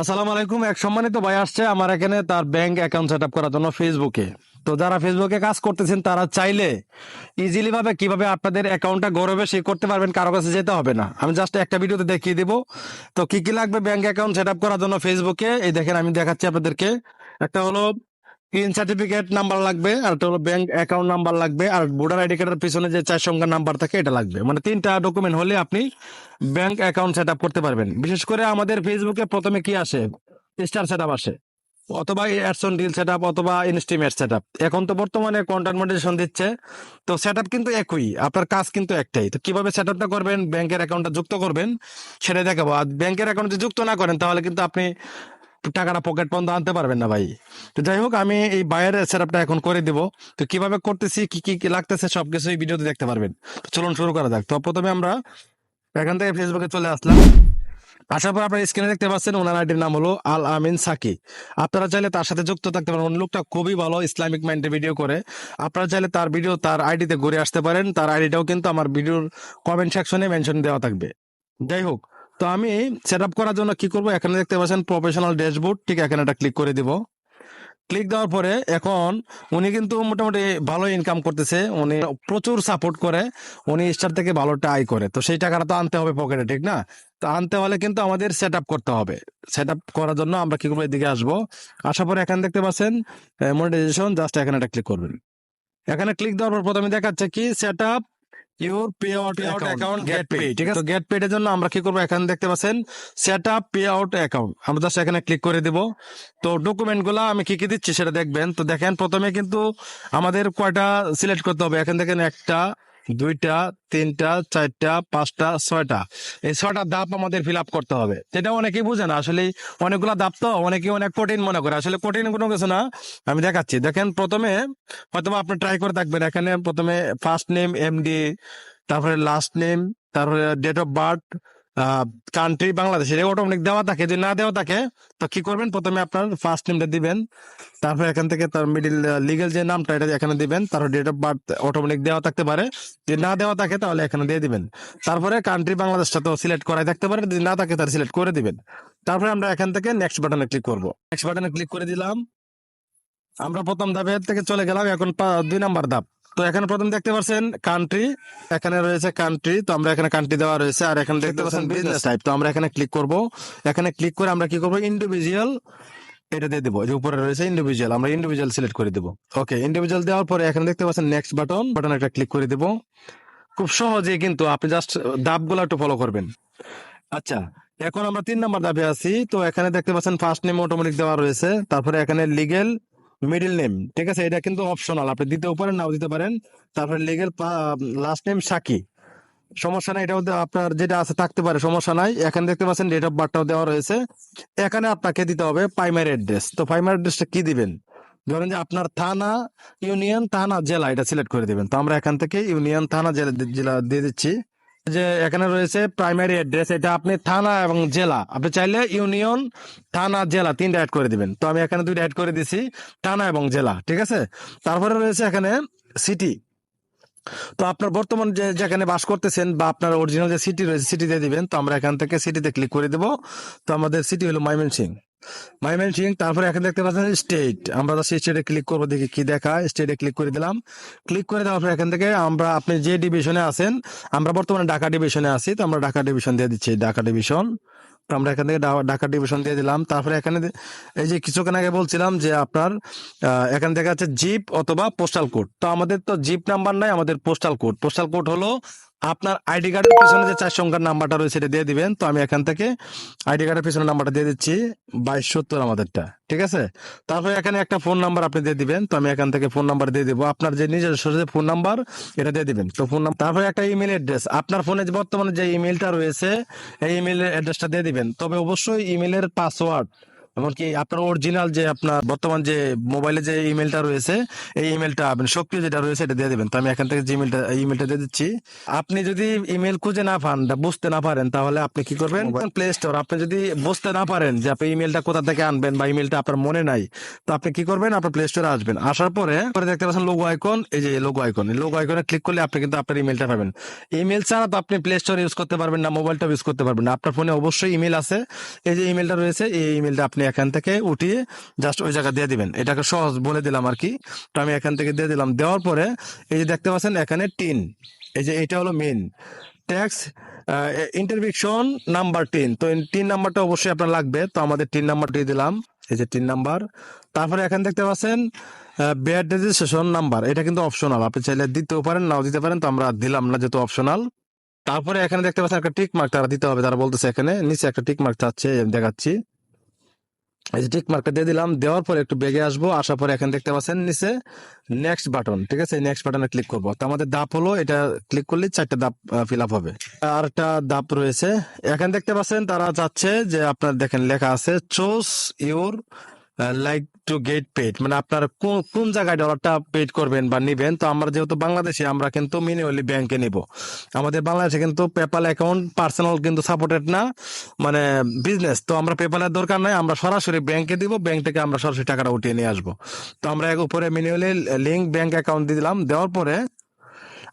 আসসালামু আলাইকুম। এক সম্মানিত ভাই আসছে আমার এখানে তার ব্যাংক অ্যাকাউন্ট সেট করার জন্য ফেসবুকে তো যারা ফেসবুকে কাজ করতেছেন, তারা চাইলে ইজিলি ভাবে কীভাবে আপনাদের অ্যাকাউন্টটা গৌরবে সে করতে পারবেন, কারও কাছে যেতে হবে না। আমি জাস্ট একটা ভিডিওতে দেখিয়ে দিব। তো কি কি লাগবে ব্যাংক অ্যাকাউন্ট সেট করার জন্য ফেসবুকে এই দেখেন, আমি দেখাচ্ছি আপনাদেরকে। একটা হলো ইন সার্টিফিকেট নাম্বার লাগবে, আর একটা হলো ব্যাংক অ্যাকাউন্ট নাম্বার লাগবে, আর ভোটার আইডি কার্ডের পিছনে যে চার সংখ্যার নাম্বার থাকে, এটা লাগবে। মানে তিনটা ডকুমেন্ট হলে আপনি ব্যাংক অ্যাকাউন্ট সেট আপ করতে পারবেন। বিশেষ করে আমাদের ফেসবুকে প্রথমে কি আসে? স্টার সেট আপ আসে। অথবা অ্যাডসন ডিল সেট অথবা ইনস্টিমেট সেট এখন তো বর্তমানে কন্টেন্ট মনিটাইজেশন দিচ্ছে। তো সেট কিন্তু একই, আপনার কাজ কিন্তু একটাই। তো কীভাবে সেট আপটা করবেন ব্যাংকের অ্যাকাউন্টটা যুক্ত করবেন সেটা দেখাবো। আর ব্যাংকের অ্যাকাউন্ট যদি যুক্ত না করেন, তাহলে কিন্তু আপনি টাকাটা পকেট পর্যন্ত আনতে পারবেন না ভাই। তো যাই হোক, আমি এই বাইরের সেট আপটা এখন করে দিব। তো কীভাবে করতেছি, কি কি লাগতেছে সবকিছু এই ভিডিওতে দেখতে পারবেন। তো চলুন শুরু করা যাক। তো প্রথমে আমরা এখান থেকে ফেসবুকে চলে আসলাম। আসার পর আপনার স্ক্রিনে দেখতে পাচ্ছেন, ওনার আইডির নাম হলো আল আমিন সাকি। আপনারা চাইলে তার সাথে যুক্ত থাকতে পারেন। উনি লোকটা খুবই ভালো ইসলামিক মাইন্ডে ভিডিও করে। আপনারা চাইলে তার ভিডিও তার আইডিতে ঘুরে আসতে পারেন। তার আইডিটাও কিন্তু আমার ভিডিওর কমেন্ট সেকশনে মেনশন দেওয়া থাকবে। যাই হোক তো আমি সেট করার জন্য কি করব? এখানে দেখতে পাচ্ছেন প্রফেশনাল ড্যাশবোর্ড ঠিক এখানে একটা ক্লিক করে দিব। ক্লিক দেওয়ার পরে এখন উনি কিন্তু মোটামুটি ভালো ইনকাম করতেছে। উনি প্রচুর সাপোর্ট করে। উনি স্টার থেকে ভালোটা আয় করে। তো সেই টাকাটা তো আনতে হবে পকেটে ঠিক না? তো আনতে হলে কিন্তু আমাদের সেট করতে হবে। সেট করার জন্য আমরা কি করব? এদিকে আসব। আসার পরে এখানে দেখতে পাচ্ছেন মনিটাইজেশন জাস্ট এখানে একটা ক্লিক করবেন। এখানে ক্লিক দেওয়ার পর প্রথমে দেখাচ্ছে কি? Set up your pay out account get pay ঠিক আছে গেট পেড এর জন্য আমরা কি করব? এখানে দেখতে পাচ্ছেন set up pay out account আমরা জাস্ট এখানে ক্লিক করে দিব। তো ডকুমেন্টগুলা আমি কি কি দিচ্ছি সেটা দেখবেন। তো দেখেন প্রথমে কিন্তু আমাদের কয়টা সিলেক্ট করতে হবে। এখান থেকে একটা দুইটা, তিনটা, চারটা, পাঁচটা, ছয়টা। এই ছয়টা ধাপ আমাদের ফিল আপ করতে হবে। সেটা অনেকেই বুঝে না। আসলে অনেকগুলা ধাপ তো অনেকে অনেক কঠিন মনে করে। আসলে কঠিন কোনো কিছু না। আমি দেখাচ্ছি। দেখেন, প্রথমে হয়তো আপনি ট্রাই করে থাকবেন এখানে প্রথমে ফার্স্ট নেম এমডি তারপরে লাস্ট নেম তারপরে date of birth country Bangladesh এটা অটোমেটিক দেওয়া থাকে। যদি না দেওয়া থাকে, তো কি করবেন? প্রথমে আপনার ফার্স্ট নেমটা দিবেন। তারপরে এখান থেকে তার মিডিল লিগেল যে নামটা, এটা এখানে দিবেন। তারপর ডেট অফ বার্থ অটোমেটিক দেওয়া থাকতে পারে। যদি না দেওয়া থাকে, তাহলে এখানে দিয়ে দিবেন। তারপরে কান্ট্রি বাংলাদেশটা তো সিলেক্ট করাই থাকতে পারে। যদি না থাকে তার সিলেক্ট করে দিবেন। তারপরে আমরা এখান থেকে নেক্সট বাটনে ক্লিক করব। নেক্সট বাটনে ক্লিক করে দিলাম। আমরা প্রথম ধাপের থেকে চলে গেলাম। এখন দুই নাম্বার ধাপ। তো এখানে প্রথম দেখতে পাচ্ছেন কান্ট্রি এখানে রয়েছে কান্ট্রি তো আমরা এখানে কান্ট্রি দেওয়া রয়েছে আর এখানে দেখতে পাচ্ছেন বিজনেস টাইপ তো আমরা এখানে ক্লিক করব। এখানে ক্লিক করে আমরা কি করব? ইন্ডিভিজুয়াল এটা দিয়ে দেবো। যে উপরে রয়েছে ইন্ডিভিজুয়াল আমরা ইন্ডিভিজুয়াল সিলেক্ট করে দেবো। ওকে ইন্ডিভিজুয়াল দেওয়ার পরে এখানে দেখতে পাচ্ছেন নেক্সট বাটন বাটন একটা ক্লিক করে দেবো। খুব সহজে কিন্তু আপনি জাস্ট ধাপগুলো একটু ফলো করবেন। আচ্ছা এখন আমরা তিন নাম্বার ধাপে আছি। তো এখানে দেখতে পাচ্ছেন ফার্স্ট নেম অটোমেটিক দেওয়া রয়েছে। তারপরে এখানে লিগেল মিডিল নেম ঠিক আছে? এটা কিন্তু অপশনাল আপনি দিতেও পারেন, নাও দিতে পারেন। তারপরে লিগেল লাস্ট নেম সাকি। সমস্যা নাই এটা আপনার যেটা আছে থাকতে পারে, সমস্যা নাই। এখানে দেখতে পাচ্ছেন ডেট অফ বার্থটাও দেওয়া রয়েছে। এখানে আপনাকে দিতে হবে প্রাইমারি অ্যাড্রেস তো প্রাইমারি অ্যাড্রেসটা কি দিবেন? ধরেন যে আপনার থানা ইউনিয়ন থানা, জেলা, এটা সিলেক্ট করে দিবেন। তো আমরা এখান থেকে ইউনিয়ন থানা, জেলা জেলা দিয়ে দিচ্ছি। যে এখানে রয়েছে প্রাইমারি অ্যাড্রেস এটা আপনি থানা এবং জেলা। আপনি চাইলে ইউনিয়ন থানা, জেলা তিনটা অ্যাড করে দিবেন। তো আমি এখানে দুইটা অ্যাড করে দিছি, থানা এবং জেলা, ঠিক আছে? তারপরে রয়েছে এখানে সিটি তো আপনার বর্তমান যে যেখানে বাস করতেছেন বা আপনার অরিজিনাল যে সিটি রয়েছে সিটি দিয়ে দিবেন। তো আমরা এখান থেকে সিটিতে ক্লিক করে দেবো। তো আমাদের সিটি হলো ময়মনসিং ময়মনসিং তারপরে এখানে দেখতে পাচ্ছেন স্টেট আমরা সেই স্টেটে ক্লিক করব, দেখি কি দেখায় স্টেটে ক্লিক করে দিলাম। ক্লিক করে দেওয়ার পর এখান থেকে আমরা, আপনি যে ডিভিশনে আছেন, আমরা বর্তমানে ঢাকা ডিভিশনে আছি, তো আমরা ঢাকা ডিভিশন দিয়ে দিচ্ছি, ঢাকা ডিভিশন আমরা এখান থেকে ঢাকা ডিভিশন দিয়ে দিলাম। তারপরে এখানে এই যে কিছুক্ষণ আগে বলছিলাম যে আপনার এখানে দেখা যাচ্ছে জিপ অথবা পোস্টাল কোড তো আমাদের তো জিপ নাম্বার নাই, আমাদের পোস্টাল কোড পোস্টাল কোড হলো আপনার আইডি কার্ডের পিছনে যে চার সংখ্যার নাম্বারটা রয়েছে, এটা দিয়ে দিবেন। তো আমি এখান থেকে আইডি কার্ডের পিছনে নাম্বারটা দিয়ে দিচ্ছি, বাইশ সত্তর আমাদেরটা, ঠিক আছে? তারপরে এখানে একটা ফোন নাম্বার আপনি দিয়ে দিবেন, তো আমি এখান থেকে ফোন নাম্বার দিয়ে দিব। আপনার যে নিজস্ব যে ফোন নাম্বার, এটা দিয়ে দিবেন। তো ফোন নাম্বার, তারপরে একটা ইমেল অ্যাড্রেস। আপনার ফোনে বর্তমানে যে ইমেলটা রয়েছে, এই ইমেল অ্যাড্রেসটা দিয়ে দিবেন। তবে অবশ্যই ইমেলের পাসওয়ার্ড এমনকি আপনার অরিজিনাল যে আপনার বর্তমান যে মোবাইলে যে ইমেলটা রয়েছে এই ইমেলটা আপনি সক্রিয় যেটা রয়েছে এটা দিয়ে দিবেন। তো আমি এখান থেকে যে ইমেলটা ইমেলটা দিয়ে দিচ্ছি। আপনি যদি ইমেল খুঁজে না পান বুঝতে না পারেন তাহলে আপনি কি করবেন? প্লে স্টোর আপনি যদি বুঝতে না পারেন যে আপনি ইমেলটা কোথা থেকে আনবেন বা ইমেলটা আপনার মনে নাই তো আপনি কি করবেন? আপনার প্লে স্টোরে আসবেন। আসার পরে পরে দেখতে পাচ্ছেন লোগো আইকন এই যে লোগো আইকন এই লোগো আইকনে ক্লিক করলে আপনি কিন্তু আপনার ইমেলটা পাবেন। ইমেল ছাড়া তো আপনি প্লে স্টোর ইউজ করতে পারবেন না মোবাইলটা ইউজ করতে পারবেন না। আপনার ফোনে অবশ্যই ইমেল আছে। এই যে ইমেলটা রয়েছে এই ইমেলটা আপনি এখান থেকে উঠিয়ে জাস্ট ওই জায়গা দিয়ে দিবেন। এটাকে সহজ বলে দিলাম আর কি। তো আমি এখান থেকে দিয়ে দিলাম। দেওয়ার পরে এই যে দেখতে পাচ্ছেন এখানে টিন। এই যে এটা হলো main tax identification number TIN. তো টিন নাম্বারটা অবশ্যই আপনার লাগবে। তো আমাদের টিন নাম্বার দিয়ে দিলাম। এই যে তিন নাম্বার তারপরে এখানে দেখতে পাচ্ছেন বেড রেজিস্ট্রেশন নাম্বার এটা কিন্তু অপশনাল আপনি চাইলে দিতেও পারেন, নাও দিতে পারেন। তো আমরা দিলাম না যেহেতু অপশনাল তারপরে এখানে দেখতে পাচ্ছেন একটা টিক মার্ক তারা দিতে হবে। তারা বলতেছে এখানে, নিচে একটা টিক মার্ক চাচ্ছে দেখাচ্ছি। এই যে টিক মার্কটা দিয়ে দিলাম, দেওয়ার পরে একটু বেগে আসব, আসার পরে এখানে দেখতে পাচ্ছেন নিচে নেক্সট বাটন ঠিক আছে? নেক্সট বাটনে ক্লিক করব। তো আমাদের দাপ হলো, এটা ক্লিক করলে চারটা দাপ ফিল আপ হবে। আর একটা দাপ রয়েছে, এখানে দেখতে পাচ্ছেন তারা চাচ্ছে যে আপনার দেখেন লেখা আছে choose your like to get paid মানে আপনার কোন কোন জায়গায় ডলারটা পেড করবেন বা নিবেন, তো আমরা যেহেতু বাংলাদেশে, আমরা কিন্তু মিনিমালি ব্যাংকে নিব। আমাদের বাংলাদেশে কিন্তু পেপাল অ্যাকাউন্ট পার্সোনাল কিন্তু সাপোর্টেড না মানে বিজনেস তো আমরা পেপালের দরকার নাই, আমরা সরাসরি ব্যাংকে দিব ব্যাংক থেকে আমরা সরাসরি টাকাটা উঠিয়ে নিয়ে আসব। তো আমরা এক উপরে মিনিমালি লিঙ্ক ব্যাংক অ্যাকাউন্ট দিয়ে দিলাম, দেওয়ার পরে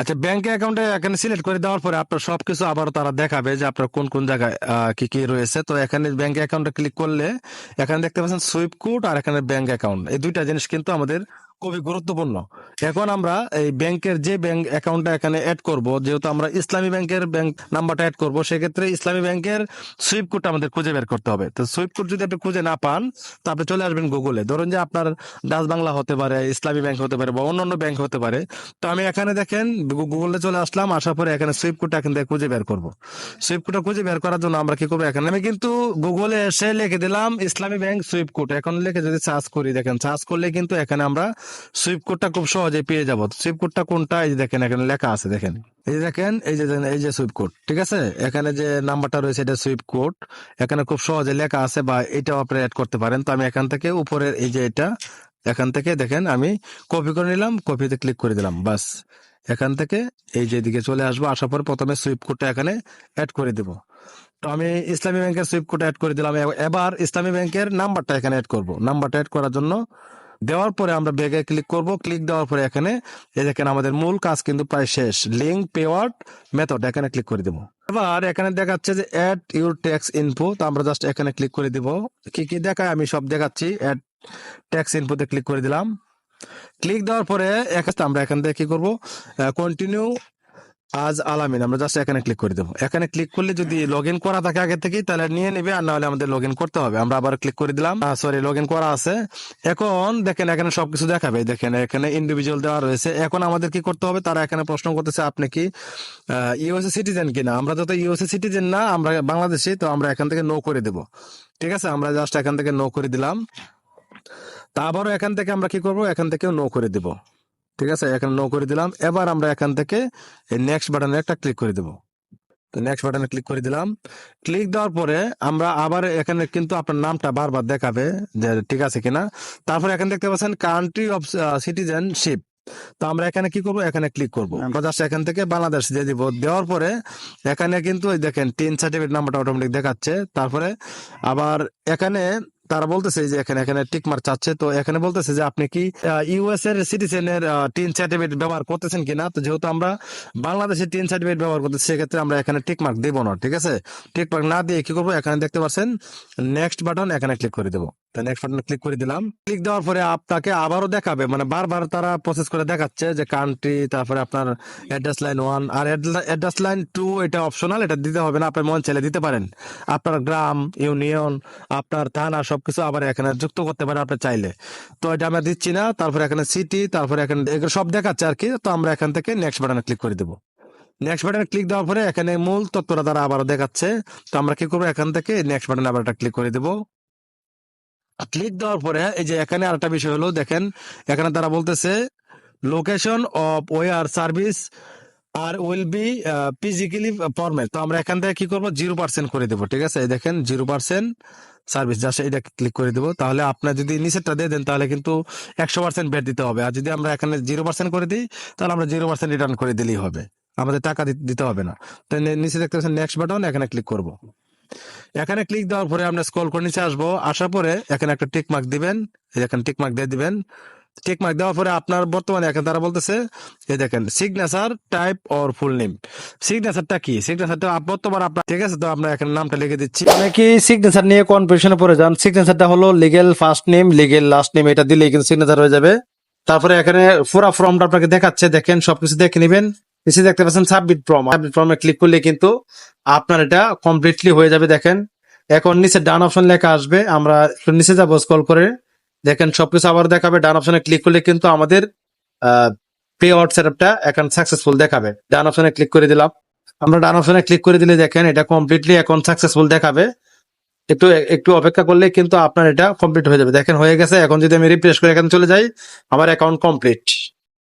আচ্ছা ব্যাংক অ্যাকাউন্টে এখানে সিলেক্ট করে দেওয়ার পরে আপনার সবকিছু আবার তারা দেখাবে যে আপনার কোন কোন জায়গায় কি কি রয়েছে। তো এখানে ব্যাংক অ্যাকাউন্টে ক্লিক করলে এখানে দেখতে পাচ্ছেন সুইপ কোড আর এখানে ব্যাংক অ্যাকাউন্ট এই দুইটা জিনিস কিন্তু আমাদের খুবই গুরুত্বপূর্ণ। এখন আমরা এই ব্যাংকের যে ব্যাংক অ্যাকাউন্টটা এখানে অ্যাড করব, যেহেতু আমরা ইসলামী ব্যাংকের ব্যাংক নাম্বারটা অ্যাড করব, সেক্ষেত্রে ইসলামী ব্যাংকের সুইপ কোডটা আমাদের খুঁজে বের করতে হবে। তো সুইপ কোড যদি আপনি খুঁজে না পান, তো আপনি চলে আসবেন গুগলে ধরুন যে আপনার ডাচ বাংলা হতে পারে, ইসলামী ব্যাংক হতে পারে বা অন্যান্য ব্যাংক হতে পারে। তো আমি এখানে দেখেন গুগলে চলে আসলাম, আসার পরে এখানে সুইপ কোডটা এখান থেকে খুঁজে বের করব। সুইপ কোডটা খুঁজে বের করার জন্য আমরা কি করব এখানে? আমি কিন্তু গুগলে এসে লিখে দিলাম, ইসলামী ব্যাংক সুইপ কোড এখন লিখে যদি সার্চ করি, দেখেন সার্চ করলে কিন্তু এখানে আমরা সুইপ কোডটা খুব সহজে পেয়ে যাব। সুইপ কোডটা কোনটা? এই দেখেন, এখানে লেখা আছে, দেখেন। এই দেখেন, এই যে এই যে সুইপ কোড ঠিক আছে? এখানে যে নাম্বারটা রয়েছে, এটা সুইপ কোড এখানে খুব সহজে লেখা আছে বা এটাও আপনি অ্যাড করতে পারেন। তো আমি এখান থেকে উপরের এই যে এটা, এখান থেকে দেখেন, আমি কপি করে নিলাম কপিতে ক্লিক করে দিলাম, বাস। এখান থেকে এই যে দিকে চলে আসব, আসার পর প্রথমে সুইপ কোডটা এখানে অ্যাড করে দেবো। তো আমি ইসলামী ব্যাংকের সুইপ কোড অ্যাড করে দিলাম। এবার ইসলামী ব্যাংকের নাম্বারটা এখানে অ্যাড করব। নাম্বারটা অ্যাড করার জন্য দেওয়ার পরে আমরা ব্যাগে ক্লিক করব। ক্লিক দেওয়ার পরে এখানে, এই দেখেন আমাদের মূল কাজ কিন্তু প্রায় শেষ। লিঙ্ক পেওয়ার্ড মেথড এখানে ক্লিক করে দেবো। এবার এখানে দেখাচ্ছে যে অ্যাড ইউর ট্যাক্স ইনফো তো আমরা জাস্ট এখানে ক্লিক করে দিব। কি কি দেখায় আমি সব দেখাচ্ছি। অ্যাড ট্যাক্স ইনফোতে ক্লিক করে দিলাম। ক্লিক দেওয়ার পরে এক- আমরা এখান থেকে কি করব? কন্টিনিউ আজ আলামিন। আমরা জাস্ট এখানে ক্লিক করে দেবো। এখানে ক্লিক করলে যদি লগ ইন করা থাকে আগে থেকেই, তাহলে নিয়ে নেবে, আর না হলে আমাদের লগ করতে হবে। আমরা আবার ক্লিক করে দিলাম। সরি লগ করা আছে। এখন দেখেন, এখানে সবকিছু দেখাবে। দেখেন, এখানে ইন্ডিভিজুয়াল দেওয়া রয়েছে। এখন আমাদের কি করতে হবে? তারা এখানে প্রশ্ন করতেছে, আপনি কি ইউএসএ সিটিজেন কিনা? আমরা যত ইউএসএ সিটিজেন না, আমরা বাংলাদেশি, তো আমরা এখান থেকে নো করে দেব। ঠিক আছে? আমরা জাস্ট এখান থেকে নো করে দিলাম। তা আবারও এখান থেকে আমরা কি করব? এখান থেকেও নো করে দেব। ঠিক আছে? এখানে নো করে দিলাম। এবার আমরা এখান থেকে এই নেক্সট বাটনে একটা ক্লিক করে দেব। তো নেক্সট বাটনে ক্লিক করে দিলাম। ক্লিক দেওয়ার পরে আমরা আবার এখানে কিন্তু আপনার নামটা বারবার দেখাবে যে ঠিক আছে কিনা। তারপরে এখানে দেখতে পাচ্ছেন কান্ট্রি অফ সিটিজেনশিপ তো আমরা এখানে কি করব? এখানে ক্লিক করব। আমরা জাস্ট এখান থেকে বাংলাদেশ দিয়ে দিব। দেওয়ার পরে এখানে কিন্তু ওই দেখেন টিন সার্টিফিকেট নাম্বারটা অটোমেটিক দেখাচ্ছে। তারপরে আবার এখানে তারা বলতেছে যে এখানে এখানে টিকমার চাচ্ছে। তো এখানে বলতেছে যে আপনি কি ইউএস এর সিটিজেন এর টিন সার্টিফিকেট ব্যবহার করতেছেন কিনা? তো যেহেতু আমরা বাংলাদেশের টিন সার্টিফিকেট ব্যবহার করতেছি, সেক্ষেত্রে আমরা এখানে টিকমার্ক দেবো না, ঠিক আছে? টিকমার্ক না দিয়ে কি করব? এখানে দেখতে পাচ্ছেন নেক্সট বাটন এখানে ক্লিক করে দেবো। নেক্সট বাটনে ক্লিক করে দিলাম। ক্লিক দেওয়ার পরে আপনাকে আবারও দেখাবে। মানে বারবার তারা প্রসেস করে দেখাচ্ছে যে কান্ট্রি তারপরে আপনার অ্যাড্রেস লাইন ওয়ান আর অ্যাড্রেস লাইন টু এটা অপশনাল এটা দিতে হবে না। আপনার মন চাইলে দিতে পারেন। আপনার গ্রাম ইউনিয়ন আপনার থানা, সবকিছু আবার এখানে যুক্ত করতে পারেন আপনি চাইলে। তো এটা আমরা দিচ্ছি না। তারপরে এখানে সিটি তারপরে এখানে সব দেখাচ্ছে আর কি। তো আমরা এখান থেকে নেক্সট বাটনে ক্লিক করে দেবো। নেক্সট বাটনে ক্লিক দেওয়ার পরে এখানে মূল তথ্যটা তারা আবারও দেখাচ্ছে। তো আমরা কি করব? এখান থেকে নেক্সট বাটনে আবার একটা ক্লিক করে দেবো। ক্লিক দেওয়ার পরে এই যে এখানে আরেকটা বিষয় হলো, দেখেন, এখানে তারা বলতেছে location of war service R will be physically format তো আমরা এখান থেকে কি করব? জিরো পার্সেন্ট করে দেবো, ঠিক আছে? দেখেন জিরো পার্সেন্ট সার্ভিস যা এটা ক্লিক করে দেবো। তাহলে আপনার যদি নিচেরটা দিয়ে দেন, তাহলে কিন্তু একশো পার্সেন্ট ব্যাট দিতে হবে। আর যদি আমরা এখানে জিরো পার্সেন্ট করে দিই, তাহলে আমরা জিরো পার্সেন্ট রিটার্ন করে দিলেই হবে। আমাদের টাকা দিতে হবে না। তো নিচে দেখতে পাচ্ছেন নেক্সট বাটন এখানে ক্লিক করব। এখানে ক্লিক দেওয়ার পরে আমরা স্ক্রল করে নিচে আসব। আসার পরে এখানে একটা টিক মার্ক দিবেন। এখানে টিক মার্ক দিয়ে দিবেন। টিক মার্ক দেওয়ার পরে আপনার বর্তমানে এখন তারা বলতেছে, এই দেখেন signature type or full name সিগনেচারটা কি? সিগনেচারটা বর্তমান আপনার ঠিক আছে, তো আমরা এখানে নামটা লিখে দিচ্ছি। অনেকে সিগনেচার নিয়ে কনফিউশনে পড়ে যান। সিগনেচারটা হলো legal first name legal last name এটা দিলেই কিন্তু সিগনেচার হয়ে যাবে। তারপরে এখানে পুরা ফর্মটা আপনাকে দেখাচ্ছে। দেখেন, সবকিছু দেখে নেবেন। নিচে দেখতে পাচ্ছেন সাবমিট ফর্ম সাবমিট ফর্মে ক্লিক করলে কিন্তু আপনার এটা কমপ্লিটলি হয়ে যাবে, দেখেন। এখন নিচে ডান অপশন লেখা আসবে, আমরা একটু নিচে যাব স্ক্রল করে। দেখেন, সবকিছু আবার দেখাবে, ডান অপশনে ক্লিক করলে কিন্তু আমাদের পে আউট সেটআপটা এখন সাকসেসফুল দেখাবে। ডান অপশনে ক্লিক করে দিলাম। আমরা ডান অপশনে ক্লিক করে দিলে দেখেন, এটা কমপ্লিটলি এখন সাকসেসফুল দেখাবে। একটু একটু অপেক্ষা করলে কিন্তু আপনার এটা কমপ্লিট হয়ে যাবে। দেখেন, হয়ে গেছে। এখন যদি আমি রিফ্রেশ করে এখানে চলে যাই, আমার অ্যাকাউন্ট কমপ্লিট